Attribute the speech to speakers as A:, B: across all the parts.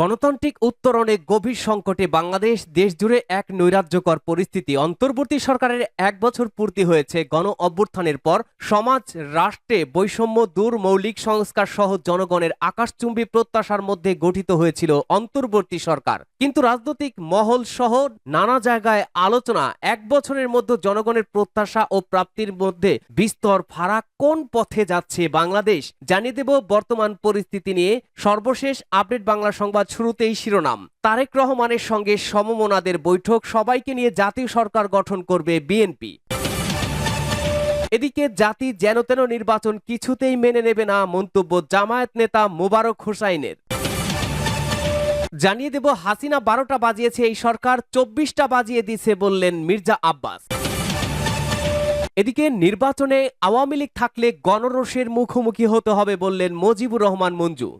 A: গণতান্ত্রিক উত্তরণে গভীর সংকটে বাংলাদেশ দেশজুড়ে এক নৈরাজ্যকর পরিস্থিতি। অন্তর্বর্তী সরকারের এক বছর পূর্তি হয়েছে গণ অভ্যুত্থানের পর। সমাজ, রাষ্ট্রে বৈষম্য, দূর মৌলিক সংস্কার সহ জনগণের আকাশচুম্বী প্রত্যাশার মধ্যে গঠিত হয়েছিল অন্তর্বর্তী সরকার। কিন্তু রাজনৈতিক মহল সহ নানা জায়গায় আলোচনা, এক বছরের মধ্যে জনগণের প্রত্যাশা ও প্রাপ্তির মধ্যে বিস্তর ফারাক কোন পথে যাচ্ছে বাংলাদেশ? জানিয়ে দেব বর্তমান পরিস্থিতি নিয়ে সর্বশেষ আপডেট বাংলা সংবাদ শুরুতেই শিরোনাম। তারেক রহমানের সঙ্গে সমমনাদের বৈঠক, সবাইকে নিয়ে জাতীয় সরকার গঠন করবে বিএনপি। এদিকে জাতি যেন তেন নির্বাচন কিছুতেই মেনে নেবে না মন্তব্য জামায়াত নেতা মোবারক হোসাইনের। জানিয়ে দেব, হাসিনা বারোটা বাজিয়েছে, এই সরকার চব্বিশটা বাজিয়ে দিছে বললেন মির্জা আব্বাস। এদিকে নির্বাচনে আওয়ামী লীগ থাকলে গণরোষের মুখোমুখি হতে হবে বললেন মজিবুর রহমান মঞ্জু।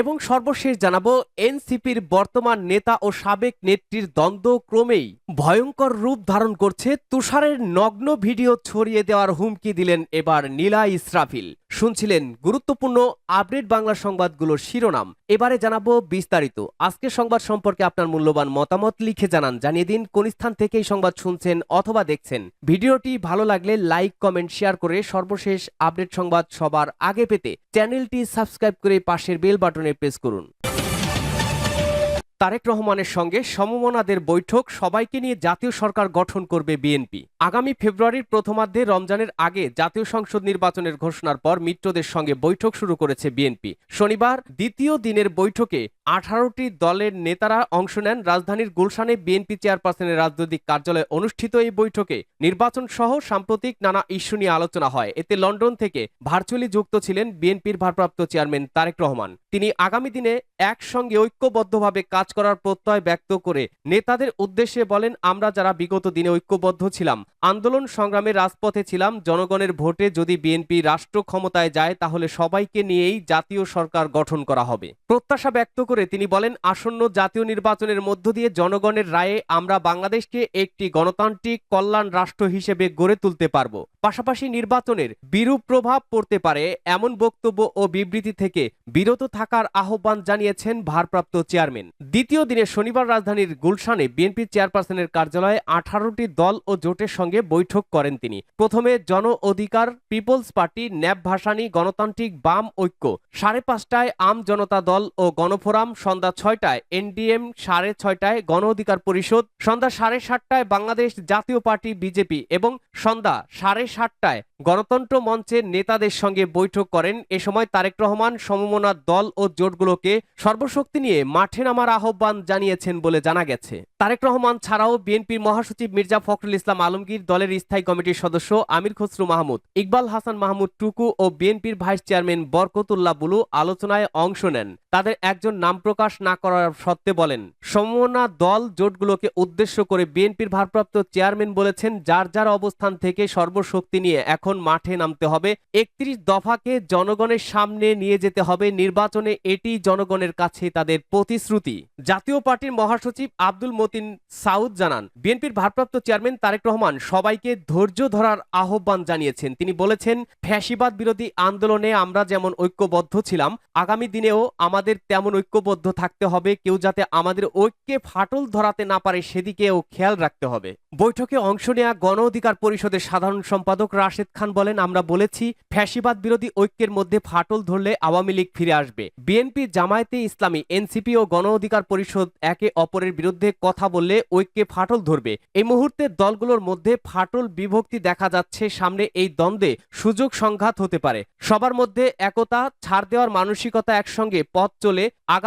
A: এবং সর্বশেষ জানাব, এনসিপির বর্তমান নেতা ও সাবেক নেত্রীর দ্বন্দ্ব ক্রমেই ভয়ঙ্কর রূপ ধারণ করছে। তুষারের নগ্ন ভিডিও ছড়িয়ে দেওয়ার হুমকি দিলেন এবার নীলা ইসরাফিল। শুনছিলেন গুরুত্বপূর্ণ আপডেট বাংলা সংবাদগুলোর শিরোনাম। এবারে জানাব বিস্তারিত। আজকের সংবাদ সম্পর্কে আপনার মূল্যবান মতামত লিখে জানান, জানিয়ে দিন কোন স্থান থেকে এই সংবাদ শুনছেন অথবা দেখছেন। ভিডিওটি ভালো লাগলে লাইক, কমেন্ট, শেয়ার করে সর্বশেষ আপডেট সংবাদ সবার আগে পেতে চ্যানেলটি সাবস্ক্রাইব করে পাশের বেল বাটনে প্রেস করুন। তারেক রহমানের সঙ্গে সমমনাদের বৈঠক সবাইকে নিয়ে জাতীয় সরকার গঠন করবে বিএনপি। আগামী ফেব্রুয়ারির প্রথমার্ধে রমজানের আগে জাতীয় সংসদ নির্বাচনের ঘোষণার পর মিত্রদের সঙ্গে বৈঠক শুরু করেছে বিএনপি। শনিবার দ্বিতীয় দিনের বৈঠকে আঠারোটি দলের নেতারা অংশ নেন। রাজধানীর গুলশানে বিএনপি চেয়ারপারসনের রাজনৈতিক কার্যালয়ে অনুষ্ঠিত এই বৈঠকে নির্বাচন সহ সাম্প্রতিক নানা ইস্যু নিয়ে আলোচনা হয়। এতে লন্ডন থেকে ভার্চুয়ালি যুক্ত ছিলেন বিএনপির ভারপ্রাপ্ত চেয়ারম্যান তারেক রহমান। তিনি আগামী দিনে একসঙ্গে ঐক্যবদ্ধভাবে কাজ করার প্রত্যয় ব্যক্ত করে নেতাদের উদ্দেশ্যে বলেন, আমরা যারা বিগত দিনে ঐক্যবদ্ধ ছিলাম, আন্দোলন সংগ্রামে রাজপথে ছিলাম, জনগণের ভোটে যদি বিএনপি রাষ্ট্র ক্ষমতায় যায়, তাহলে সবাইকে নিয়েই জাতীয় সরকার গঠন করা হবে। প্রত্যাশা ব্যক্ত করে তিনি বলেন, আসন্ন জাতীয় নির্বাচনের মধ্য দিয়ে জনগণের রায়ে আমরা বাংলাদেশকে একটি গণতান্ত্রিক কল্যাণ রাষ্ট্র হিসেবে গড়ে তুলতে পারব। পাশাপাশি নির্বাচনের বিরূপ প্রভাব পড়তে পারে এমন বক্তব্য ও বিবৃতি থেকে বিরত থাকার আহ্বান জানিয়েছেন ভারপ্রাপ্ত চেয়ারম্যান। দ্বিতীয় দিনে শনিবার রাজধানীর গুলশানে বিএনপি চেয়ারপারসনের কার্যালয়ে আঠারোটি দল ও জোটের সঙ্গে বৈঠক করেন তিনি। প্রথমে জন অধিকার, পিপলস পার্টি ন্যাব ভাসানী গণতান্ত্রিক বাম ঐক্য। সাড়ে পাঁচটায় আম জনতা দল ও গণফোরাম সন্ধ্যা ছয়টায় এনডিএম, সাড়ে ছয়টায় গণ অধিকার পরিষদ, সন্ধ্যা সাড়ে সাতটায় বাংলাদেশ জাতীয় পার্টি, বিজেপি এবং সন্ধ্যা সাড়ে সাতটায় গণতন্ত্র মঞ্চের নেতাদের সঙ্গে বৈঠক করেন এ সময় তারেক রহমান, সমমনার দল ও জোটগুলোকে সর্বশক্তি নিয়ে মাঠে নামার আহ্বান জানিয়েছেন বলে জানা গেছে। তারেক রহমান ছাড়াও বিএনপির মহাসচিব মির্জা ফখরুল ইসলাম আলমগীর, দলের স্থায়ী কমিটির সদস্য আমির খসরু মাহমুদ, ইকবাল হাসান মাহমুদ টুকু ও বিএনপির ভাইস চেয়ারম্যান বরকতুল্লাহ বুলু আলোচনায় অংশ নেন। তাদের একজন নাম প্রকাশ না করার সত্ত্বে বলেন, সমমনা দল জোটগুলোকে উদ্দেশ্য করে বিএনপির ভারপ্রাপ্ত চেয়ারম্যান বলেছেন, যার যার অবস্থান থেকে সর্বশক্তি নিয়ে এখন মাঠে নামতে হবে। একত্রিশ দফাকে জনগণের সামনে নিয়ে যেতে হবে। নির্বাচনে এটি জনগণের কাছে তাদের প্রতিশ্রুতি। জাতীয় পার্টির মহাসচিব আব্দুল মতিন সাউদ জানান, বিএনপির ভারপ্রাপ্ত চেয়ারম্যান তারেক রহমান সবাইকে ধৈর্য ধরার আহ্বান জানিয়েছেন। তিনি বলেছেন, ফ্যাসিবাদ বিরোধী আন্দোলনে আমরা যেমন ঐক্যবদ্ধ ছিলাম, আগামী দিনেও আমাদের তেমন ঐক্যবদ্ধ থাকতে হবে, কেউ যাতে আমাদের ঐক্যে ফাটল ধরাতে না পারে সেদিকেও খেয়াল রাখতে হবে। বৈঠকে অংশ নেওয়া গণ অধিকার পরিষদের সাধারণ সম্পাদক রাশেদ খান বলেন, আমরা বলেছি, ফ্যাসিবাদ বিরোধী ঐক্যের মধ্যে ফাটল ধরলে আওয়ামী লীগ ফিরে আসবে। বিএনপি, জামায়াতে ইসলামী, এনসিপি ও গণ অধিকার পরিষদ একে অপরের বিরুদ্ধে কথা বললে ঐক্যে ফাটল ধরবে। এই মুহূর্তে দলগুলোর মধ্যে ফাটল বিভক্তি দেখা যাচ্ছে, সামনে এই দ্বন্দ্বে সুযোগ সংঘাত হতে পারে। সবার মধ্যে একতা, ছাড় দেওয়ার মানসিকতা একসঙ্গে পথ চলে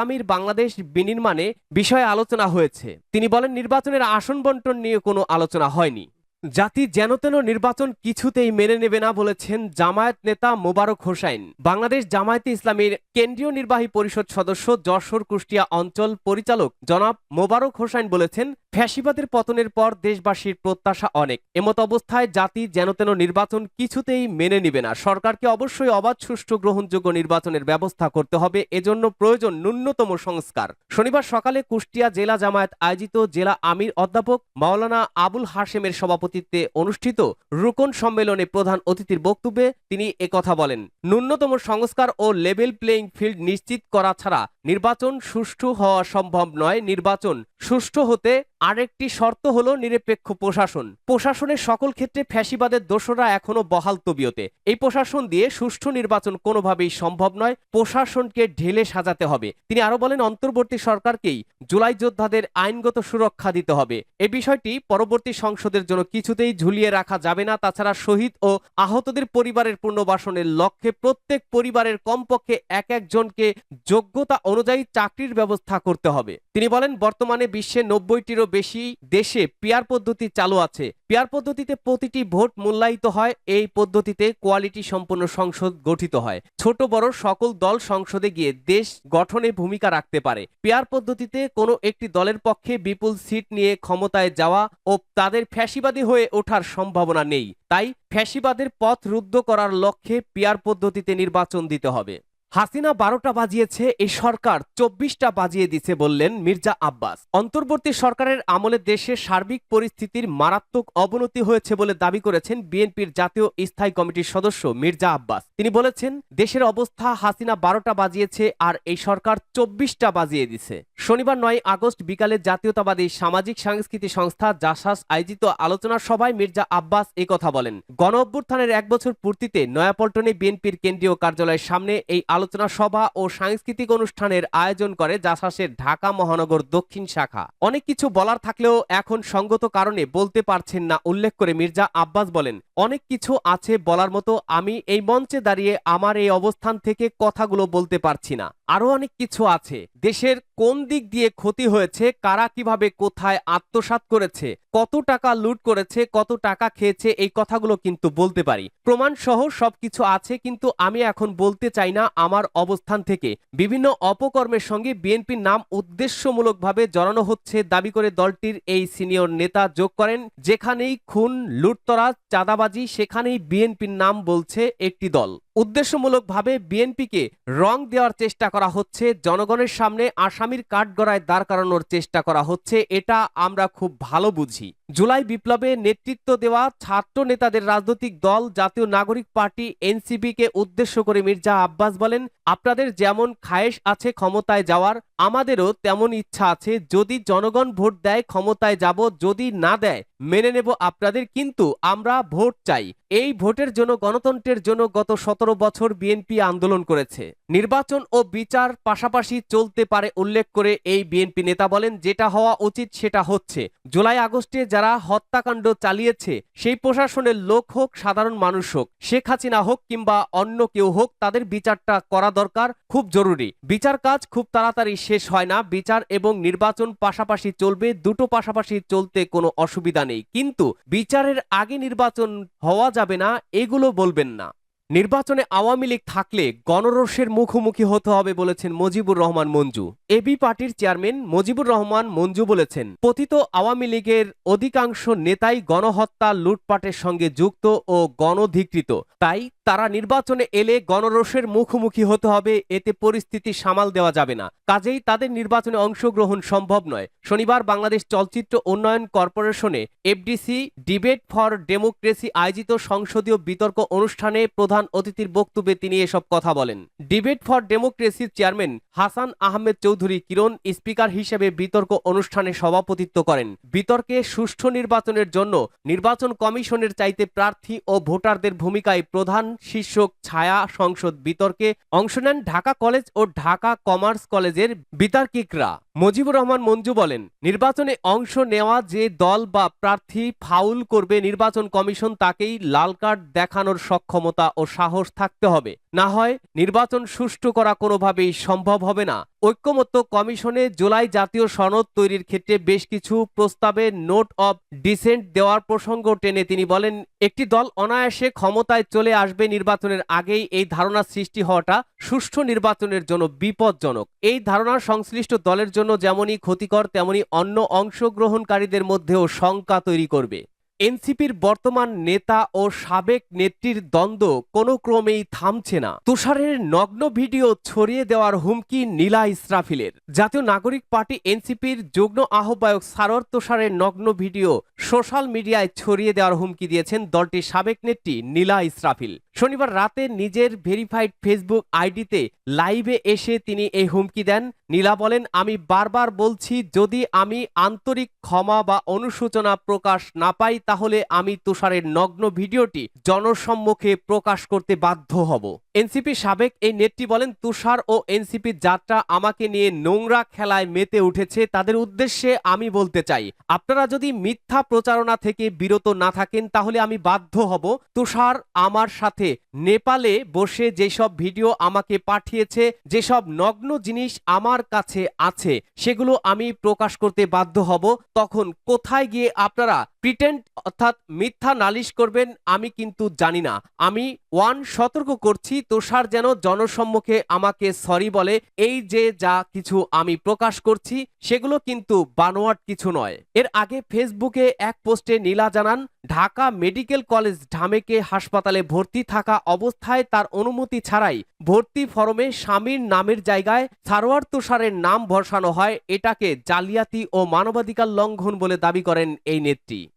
A: আগামীর বাংলাদেশ বিনির্মাণে বিষয়ে আলোচনা হয়েছে। তিনি বলেন, নির্বাচনের আসন বন্টন নিয়ে কোনো আলোচনা হয়নি। জাতি যেন তেন নির্বাচন কিছুতেই মেনে নেবে না বলেছেন জামায়াত নেতা মোবারক হোসাইন। বাংলাদেশ জামায়াতে ইসলামীর কেন্দ্রীয় নির্বাহী পরিষদ সদস্য যশোর কুষ্টিয়া অঞ্চল পরিচালক জনাব মোবারক হোসাইন বলেছেন ফ্যাসিবাদের পতনের পর দেশবাসীর প্রত্যাশা অনেক। এমত অবস্থায় জাতি যেন তেন নির্বাচন কিছুতেই মেনে নিবে না। সরকারকে অবশ্যই অবাধ সুষ্ঠু গ্রহণযোগ্য নির্বাচনের ব্যবস্থা করতে হবে। এজন্য প্রয়োজন ন্যূনতম সংস্কার। শনিবার সকালে কুষ্টিয়া জেলা জামায়াত আয়োজিত জেলা আমির অধ্যাপক মাওলানা আবুল হাশেমের সভাপতিত্বে অনুষ্ঠিত রুকন সম্মেলনে প্রধান অতিথির বক্তব্যে তিনি একথা বলেন। ন্যূনতম সংস্কার ও লেভেল প্লেইং ফিল্ড নিশ্চিত করা ছাড়া নির্বাচন সুষ্ঠু হওয়া সম্ভব নয়। নির্বাচন সুষ্ঠু হতে আরেকটি শর্ত হলো নিরপেক্ষ প্রশাসন। প্রশাসনের সকল ক্ষেত্রে ফ্যাসিবাদের দোষরা এখনও বহাল তবিয়তে। এই প্রশাসন দিয়ে সুষ্ঠু নির্বাচন কোনোভাবেই সম্ভব নয়। প্রশাসনকে ঢেলে সাজাতে হবে। তিনি আরও বলেন, অন্তর্বর্তী সরকারকেই জুলাই যোদ্ধাদের আইনগত সুরক্ষা দিতে হবে। এ বিষয়টি পরবর্তী সংসদের জন্য কিছুতেই ঝুলিয়ে রাখা যাবে না। তাছাড়া শহীদ ও আহতদের পরিবারের পুনর্বাসনের লক্ষ্যে প্রত্যেক পরিবারের কমপক্ষে এক একজনকে যোগ্যতা অনুযায়ী চাকরির ব্যবস্থা করতে হবে। তিনি বলেন, বর্তমানে বিশ্বে নব্বইটিরও বেশি দেশে পিয়ার পদ্ধতি চালু আছে। পিয়ার পদ্ধতিতে প্রতিটি ভোট মূল্যায়িত হয়, এই পদ্ধতিতে কোয়ালিটি সম্পন্ন সংসদ গঠিত হয়। ছোট বড় সকল দল সংসদে গিয়ে দেশ গঠনে ভূমিকা রাখতে পারে। পেয়ার পদ্ধতিতে কোনো একটি দলের পক্ষে বিপুল সিট নিয়ে ক্ষমতায় যাওয়া ও তাদের ফ্যাসিবাদী হয়ে ওঠার সম্ভাবনা নেই। তাই ফ্যাসিবাদের পথ রুদ্ধ করার লক্ষ্যে পিয়ার পদ্ধতিতে নির্বাচন দিতে হবে। হাসিনা বারোটা বাজিয়েছে এই সরকার চব্বিশটা বাজিয়ে দিছে বললেন মির্জা আব্বাস। অন্তর্বর্তী সরকারের আমলে দেশের সার্বিক পরিস্থিতির মারাত্মক অবনতি হয়েছে বলে দাবি করেছেন বিএনপির জাতীয় স্থায়ী কমিটির সদস্য মির্জা আব্বাস। তিনি বলেছেন, দেশের অবস্থা হাসিনা বারোটা বাজিয়েছে আর এই সরকার চব্বিশটা বাজিয়ে দিছে। শনিবার নয় আগস্ট বিকালে জাতীয়তাবাদী সামাজিক সাংস্কৃতিক সংস্থা জাসাস আয়োজিত আলোচনা সভায় মির্জা আব্বাস কথা বলেন। গণ অভ্যুত্থানের এক বছর পূর্তিতে নয়াপল্টনে বিএনপির কেন্দ্রীয় কার্যালয়ের সামনে এই আলোচনা সভা ও সাংস্কৃতিক অনুষ্ঠানের আয়োজন করে জাসাসের ঢাকা মহানগর দক্ষিণ শাখা। অনেক কিছু বলার থাকলেও এখন সঙ্গত কারণে বলতে পারছেন না, উল্লেখ করে মির্জা আব্বাস বলেন, অনেক কিছু আছে বলার মতো আমি এই মঞ্চে দাঁড়িয়ে আমার এই অবস্থান থেকে কথাগুলো বলতে পারছি না। আরও অনেক কিছু আছে। দেশের কোন দিক দিয়ে ক্ষতি হয়েছে, কারা কীভাবে কোথায় আত্মসাৎ করেছে, কত টাকা লুট করেছে, কত টাকা খেয়েছে, এই কথাগুলো কিন্তু বলতে পারি। প্রমাণ সহ সবকিছু আছে, কিন্তু আমি এখন বলতে চাই না আমার অবস্থান থেকে। বিভিন্ন অপকর্মের সঙ্গে বিএনপির নাম উদ্দেশ্যমূলকভাবে জড়ানো হচ্ছে, দাবি করে দলটির এই সিনিয়র নেতা যোগ করেন। যেখানেই খুন, লুটতরাজ, চাঁদাবাজি, সেখানেই বিএনপির নাম বলছে একটি দল। উদ্দেশ্যমূলকভাবে বিএনপিকে রং দেওয়ার চেষ্টা করা হচ্ছে, জনগণের সামনে আসামির কাঠগড়ায় দাঁড় করানোর চেষ্টা করা হচ্ছে, এটা আমরা খুব ভালো বুঝি। জুলাই বিপ্লবে নেতৃত্ব দেওয়া ছাত্র নেতাদের রাজনৈতিক দল, জাতীয় নাগরিক পার্টি, এনসিপিকে উদ্দেশ্য করে মির্জা আব্বাস বলেন, আপনাদের যেমন খায়েশ আছে ক্ষমতায় যাওয়ার, আমাদেরও তেমন ইচ্ছা আছে, যদি জনগণ ভোট দেয় ক্ষমতায় যাব, যদি না দেয় মেনে নেব আপনাদের, কিন্তু আমরা ভোট চাই। এই ভোটের জন্য গণতন্ত্রের জন্য গত সতেরো বছর বিএনপি আন্দোলন করেছে। নির্বাচন ও বিচার পাশাপাশি চলতে পারে উল্লেখ করে এই বিএনপি নেতা বলেন, যেটা হওয়া উচিত সেটা হচ্ছে। জুলাই আগস্টে যারা হত্যাকাণ্ড চালিয়েছে, সেই প্রশাসনের লোক হোক, সাধারণ মানুষ হোক, শেখ হাসিনা হোক কিংবা অন্য কেউ হোক, তাদের বিচারটা করা দরকার, খুব জরুরি। বিচার কাজ খুব তাড়াতাড়ি শেষ হয় না, বিচার এবং নির্বাচন পাশাপাশি চলবে, দুটো পাশাপাশি চলতে কোনো অসুবিধা নেই। কিন্তু বিচারের আগে নির্বাচন হওয়া যাবে না, এগুলো বলবেন না। নির্বাচনে আওয়ামী লীগ থাকলে গণরোষের মুখোমুখি হতে হবে বলেছেন মজিবুর রহমান মঞ্জু। এবি পার্টির চেয়ারম্যান মজিবুর রহমান মঞ্জু বলেছেন, পতিত আওয়ামী লীগের অধিকাংশ নেতাই গণহত্যা, লুটপাটের সঙ্গে যুক্ত ও গণধিকৃত। তাই তারা নির্বাচনে এলে গণরোষের মুখোমুখি হতে হবে, এতে পরিস্থিতি সামাল দেওয়া যাবে না। কাজেই তাদের নির্বাচনে অংশগ্রহণ সম্ভব নয়। শনিবার বাংলাদেশ চলচ্চিত্র উন্নয়ন কর্পোরেশনে এফডিসি, ডিবেট ফর ডেমোক্রেসি আয়োজিত সংসদীয় বিতর্ক অনুষ্ঠানে প্রধান অতিথির বক্তব্যে তিনি এসব কথা বলেন। ডিবেট ফর ডেমোক্রেসির চেয়ারম্যান হাসান আহমেদ চৌধুরী কিরণ, স্পিকার হিসেবে বিতর্ক অনুষ্ঠানে সভাপতিত্ব করেন। বিতর্কে সুষ্ঠু নির্বাচনের জন্য নির্বাচন কমিশনের চাইতে প্রার্থী ও ভোটারদের ভূমিকায় প্রধান শীর্ষক ছায়া সংসদ বিতর্কে অংশ নেন ঢাকা কলেজ ও ঢাকা কমার্স কলেজের বিতার্কিকরা। মুজিবুর রহমান মঞ্জু বলেন, নির্বাচনে অংশ নেওয়া যে দল বা প্রার্থী ফাউল করবে নির্বাচন কমিশন তাকেই লাল কার্ড দেখানোর সক্ষমতা ও সাহস থাকতে হবে। না হয় নির্বাচন সুষ্ঠু করা কোনোভাবেই সম্ভব হবে না। ঐক্যমত্য কমিশনে জুলাই জাতীয় সনদ তৈরির ক্ষেত্রে বেশ কিছু প্রস্তাবে নোট অব ডিসেন্ট দেওয়ার প্রসঙ্গ টেনে তিনি বলেন, একটি দল অনায়াসে ক্ষমতায় চলে আসবে নির্বাচনের আগেই এই ধারণা সৃষ্টি হওয়াটা সুষ্ঠু নির্বাচনের জন্য বিপজ্জনক। এই ধারণা সংশ্লিষ্ট দলের জন্য যেমনই ক্ষতিকর তেমনি অন্য অংশগ্রহণকারীদের মধ্যেও শঙ্কা তৈরি করবে। এনসিপির বর্তমান নেতা ও সাবেক নেত্রীর দ্বন্দ্ব কোনো ক্রমেই থামছে না। তুষারের নগ্ন ভিডিও ছড়িয়ে দেওয়ার হুমকি নীলা ইসরাফিলের। জাতীয় নাগরিক পার্টি এনসিপির যুগ্ম আহ্বায়ক সারর তুষারের নগ্ন ভিডিও সোশ্যাল মিডিয়ায় ছড়িয়ে দেওয়ার হুমকি দিয়েছেন দলটির সাবেক নেত্রী নীলা ইসরাফিল। শনিবার রাতে নিজের ভেরিফাইড ফেসবুক আইডিতে লাইভে এসে তিনি এই হুমকি দেন। নীলা বলেন, আমি বারবার বলছি, যদি আমি আন্তরিক ক্ষমা বা অনুশোচনা প্রকাশ না পাই তাহলে আমি তুষারের নগ্ন ভিডিওটি জনসম্মুখে প্রকাশ করতে বাধ্য হব। এনসিপি সাবেক এই নেত্রী বলেন, তুষার ও এনসিপির যাত্রা আমাকে নিয়ে নোংরা খেলায় মেতে উঠেছে। তাদের উদ্দেশ্যে আমি বলতে চাই, আপনারা যদি মিথ্যা প্রচারণা থেকে বিরত না থাকেন, তাহলে আমি বাধ্য হব। তুষার আমার সাথে। নেপালে বসে যেসব ভিডিও আমাকে পাঠিয়েছে, যেসব নগ্ন জিনিস আমার কাছে আছে, সেগুলো আমি প্রকাশ করতে বাধ্য হব। তখন কোথায় গিয়ে আপনারা প্রিটেন্ড অর্থাৎ মিথ্যা নালিশ করবেন, আমি কিন্তু জানি না। আমি ওয়ান, সতর্ক করছি, তুষার যেন জনসম্মুখে আমাকে সরি বলে। এই যে যা কিছু আমি প্রকাশ করছি, সেগুলো কিন্তু বানোয়াট কিছু নয়। এর আগে ফেসবুকে এক পোস্টে নীলা জানান, ঢাকা মেডিকেল কলেজ ঢামেকে হাসপাতালে ভর্তি থাকা অবস্থায় তার অনুমতি ছাড়াই ভর্তি ফরমে স্বামীর নামের জায়গায় সারোয়ার তুষারের নাম বসানো হয়। এটাকে জালিয়াতি ও মানবাধিকার লঙ্ঘন বলে দাবি করেন এই নেত্রী।